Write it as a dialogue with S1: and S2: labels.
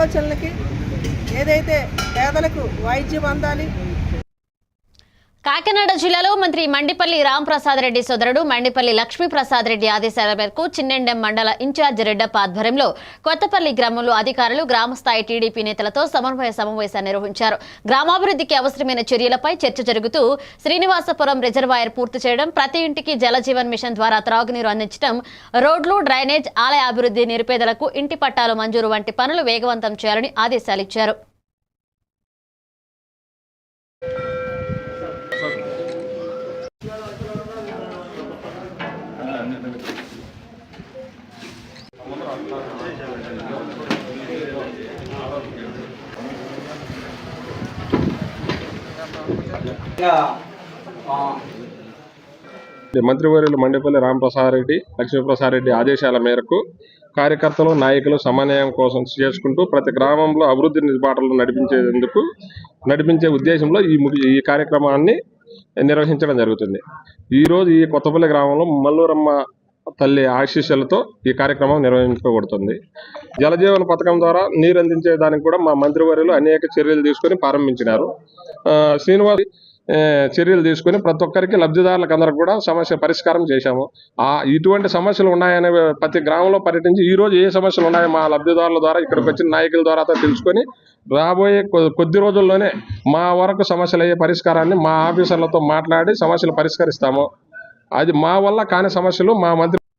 S1: ఆలోచనలకి ఏదైతే పేదలకు వైద్యం అందాలి
S2: కాకినాడ జిల్లాలో మంత్రి మండిపల్లి రాంప్రసాద్ రెడ్డి సోదరుడు మండిపల్లి లక్ష్మీప్రసాద్ రెడ్డి ఆదేశాల మేరకు చిన్నెండెం మండల ఇన్ఛార్జ్ రెడ్డప్ప ఆధ్వర్యంలో కొత్తపల్లి గ్రామంలో అధికారులు గ్రామస్థాయి టీడీపీ నేతలతో సమన్వయ సమావేశాన్ని నిర్వహించారు. గ్రామాభివృద్ధికి అవసరమైన చర్యలపై చర్చ జరుగుతూ శ్రీనివాసపురం రిజర్వాయర్ పూర్తి చేయడం ప్రతి ఇంటికి జలజీవన్ మిషన్ ద్వారా త్రాగునీరు అందించడం రోడ్లు డ్రైనేజ్ ఆలయ అభివృద్ధి నిరుపేదలకు ఇంటి పట్టాలు మంజూరు వంటి పనులు వేగవంతం చేయాలని ఆదేశాలిచ్చారు.
S3: Um, మంత్రివర్యులు మండపల్లి రామప్రసాద్ రెడ్డి లక్ష్మీప్రసాద్ రెడ్డి ఆదేశాల మేరకు కార్యకర్తలు నాయకులు సమన్వయం కోసం చేసుకుంటూ ప్రతి గ్రామంలో అభివృద్ధి నిలబాటలు నడిపించేందుకు నడిపించే ఉద్దేశంలో ఈ ము- ఈ కార్యక్రమాన్ని నిర్వహించడం జరుగుతుంది. ఈరోజు ఈ కొత్తపల్లి గ్రామంలో మల్లూరమ్మ తల్లి ఆశీస్సులతో ఈ కార్యక్రమం నిర్వహించబడుతుంది జలజీవన పథకం ద్వారా నీరు అందించే దానికి కూడా మా మంత్రివర్యులు అనేక చర్యలు తీసుకొని ప్రారంభించినారు. శ్రీనివాస్ చర్యలు తీసుకొని ప్రతి ఒక్కరికి లబ్ధిదారులకు అందరికి కూడా సమస్య పరిష్కారం చేశాము. ఆ ఇటువంటి సమస్యలు ఉన్నాయనే ప్రతి గ్రామంలో పర్యటించి ఈ రోజు ఏ సమస్యలు ఉన్నాయో మా లబ్ధిదారుల ద్వారా ఇక్కడికి వచ్చిన నాయకుల ద్వారా తెలుసుకొని రాబోయే కొద్ది రోజుల్లోనే మా వరకు సమస్యలు అయ్యే పరిష్కారాన్ని మా ఆఫీసర్లతో మాట్లాడి సమస్యలు పరిష్కరిస్తాము. అది మా వల్ల కాని సమస్యలు మా మంత్రి